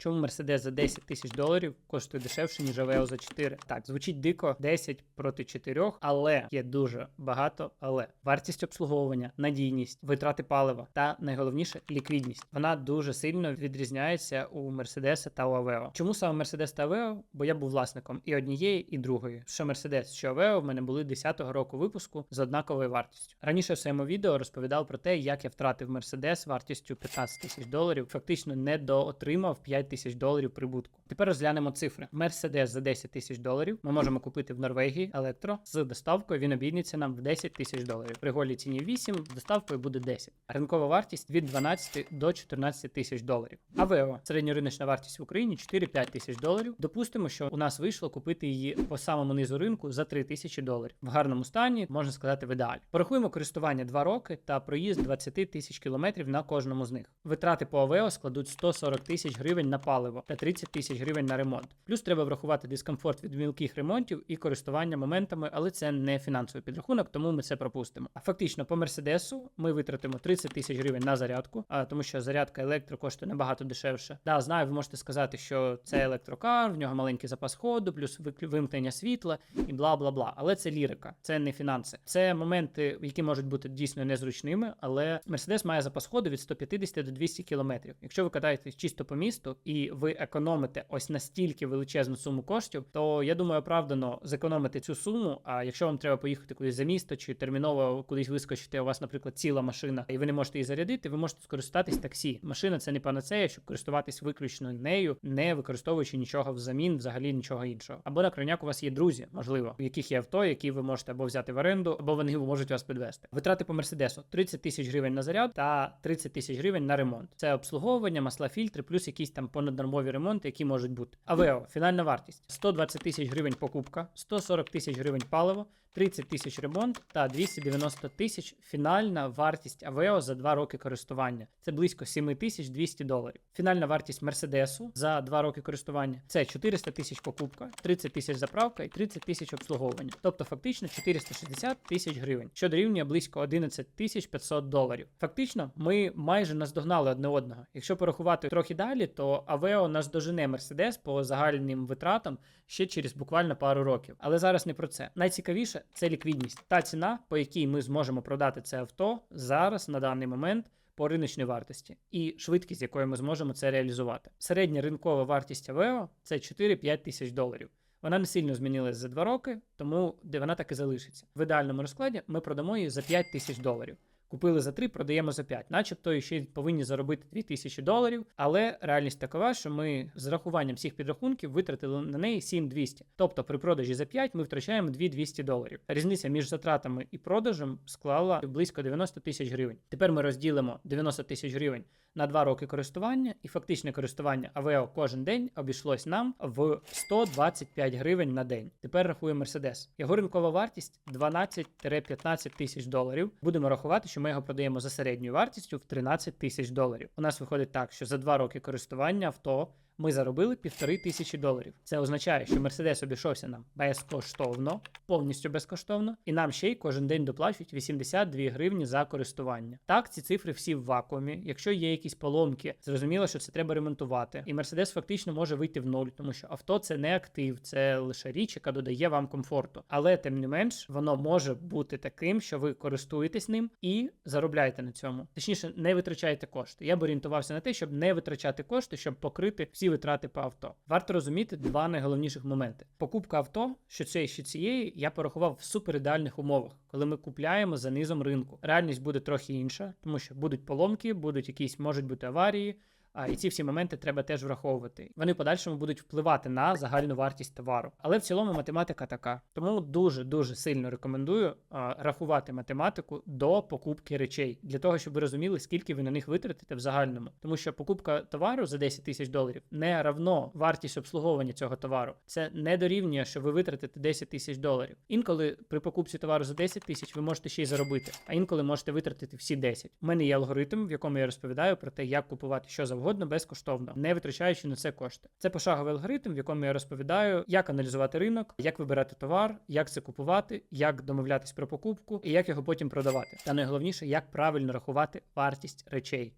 Чому Mercedes за 10 тисяч доларів коштує дешевше, ніж Aveo за 4? Так, звучить дико 10 проти 4, але є дуже багато. Але вартість обслуговування, надійність, витрати палива та найголовніше ліквідність. Вона дуже сильно відрізняється у Mercedes та у Aveo. Чому саме Mercedes та Aveo? Бо я був власником і однієї, і другої. Що Mercedes, що Aveo в мене були 10-го року випуску з однаковою вартістю. Раніше в своєму відео розповідав про те, як я втратив Mercedes вартістю 15 тисяч доларів, фактично не доотримав 5 тисяч доларів прибутку. Тепер розглянемо цифри. Mercedes за 10 тисяч доларів ми можемо купити в Норвегії електро з доставкою. Він обійдеться нам в 10 тисяч доларів. При голій ціні 8, з доставкою буде 10. Ринкова вартість від 12 до 14 тисяч доларів. Авео середньориночна вартість в Україні 4-5 тисяч доларів. Допустимо, що у нас вийшло купити її по самому низу ринку за 3 тисячі доларів. В гарному стані можна сказати в ідеалі. Порахуємо користування 2 роки та проїзд 20 тисяч кілометрів на кожному з них. Витрати по Авео складуть 140 тисяч гривень на паливо та 30 тисяч гривень на ремонт. Плюс треба врахувати дискомфорт від мілких ремонтів і користування моментами, але це не фінансовий підрахунок, тому ми це пропустимо. А фактично по Мерседесу ми витратимо 30 тисяч гривень на зарядку, а тому що зарядка електро коштує набагато дешевше. Да, знаю, ви можете сказати, що це електрокар, в нього маленький запас ходу, плюс вимкнення світла і бла бла бла. Але це лірика, це не фінанси. Це моменти, які можуть бути дійсно незручними, але Мерседес має запас ходу від 150 до 200 кілометрів. Якщо ви катаєтесь чисто по місту і ви економите ось настільки величезну суму коштів, то я думаю, оправдано зекономити цю суму. А якщо вам треба поїхати кудись за місто чи терміново кудись вискочити, у вас, наприклад, ціла машина, і ви не можете її зарядити, ви можете скористатись таксі. Машина це не панацея, щоб користуватись виключно нею, не використовуючи нічого взамін, взагалі нічого іншого. Або на крайняк у вас є друзі, можливо, у яких є авто, які ви можете або взяти в оренду, або вони можуть вас підвести. Витрати по мерседесу 30 тисяч гривень на заряд та 30 тисяч гривень на ремонт. Це обслуговування, масла фільтри, плюс якісь там понаднормові ремонти, які можуть бути. Авео, фінальна вартість 120 тисяч гривень покупка, 140 тисяч гривень паливо, 30 тисяч ремонт та 290 тисяч фінальна вартість Авео за 2 роки користування. Це близько 7200 доларів. Фінальна вартість Мерседесу за 2 роки користування це 400 тисяч покупка, 30 тисяч заправка і 30 тисяч обслуговування. Тобто фактично 460 тисяч гривень, що дорівнює близько 11 тисяч 500 доларів. Фактично, ми майже наздогнали одне одного. Якщо порахувати трохи далі, то Авео наздожене Мерседес по загальним витратам ще через буквально пару років. Але зараз не про це. Найцікавіше це ліквідність. Та ціна, по якій ми зможемо продати це авто зараз на даний момент. По риночній вартості і швидкість, з якою ми зможемо це реалізувати. Середня ринкова вартість Авео це 4-5 тисяч доларів. Вона не сильно змінилась за 2 роки, тому де вона так і залишиться. В ідеальному розкладі ми продамо її за 5 тисяч доларів. Купили за 3, продаємо за 5. Начебто ще повинні заробити 2 тисячі доларів, але реальність такова, що ми з рахуванням всіх підрахунків витратили на неї 7200. Тобто при продажі за 5 ми втрачаємо 2200 доларів. Різниця між затратами і продажем склала близько 90 тисяч гривень. Тепер ми розділимо 90 тисяч гривень на 2 роки користування, і фактичне користування Авео кожен день обійшлось нам в 125 гривень на день. Тепер рахуємо Mercedes. Його ринкова вартість 12-15 тисяч доларів. Будемо рахувати, що ми його продаємо за середньою вартістю в 13 тисяч доларів. У нас виходить так, що за 2 роки користування авто. Ми заробили півтори тисячі доларів. Це означає, що Мерседес обійшовся нам безкоштовно, повністю безкоштовно, і нам ще й кожен день доплачують 82 гривні за користування. Так, ці цифри всі в вакуумі. Якщо є якісь поломки, зрозуміло, що це треба ремонтувати. І Мерседес фактично може вийти в нуль, тому що авто це не актив, це лише річ, яка додає вам комфорту. Але тим не менш, воно може бути таким, що ви користуєтесь ним і заробляєте на цьому. Точніше, не витрачаєте кошти. Я б орієнтувався на те, щоб не витрачати кошти, щоб покрити всі витрати по авто. Варто розуміти два найголовніших моменти: покупка авто, що цієї, що цієї, я порахував в суперідеальних умовах, коли ми купляємо за низом ринку. Реальність буде трохи інша, тому що будуть поломки, будуть якісь можуть бути аварії. А і ці всі моменти треба теж враховувати. Вони в подальшому будуть впливати на загальну вартість товару. Але в цілому математика така. Тому дуже дуже сильно рекомендую рахувати математику до покупки речей для того, щоб ви розуміли, скільки ви на них витратите в загальному. Тому що покупка товару за 10 тисяч доларів не равно вартість обслуговування цього товару. Це не дорівнює, що ви витратите 10 тисяч доларів. Інколи при покупці товару за 10 тисяч ви можете ще й заробити, а інколи можете витратити всі 10. У мене є алгоритм, в якому я розповідаю про те, як купувати що завгодно безкоштовно, не витрачаючи на це кошти. Це пошаговий алгоритм, в якому я розповідаю, як аналізувати ринок, як вибирати товар, як це купувати, як домовлятись про покупку і як його потім продавати. Та найголовніше, як правильно рахувати вартість речей.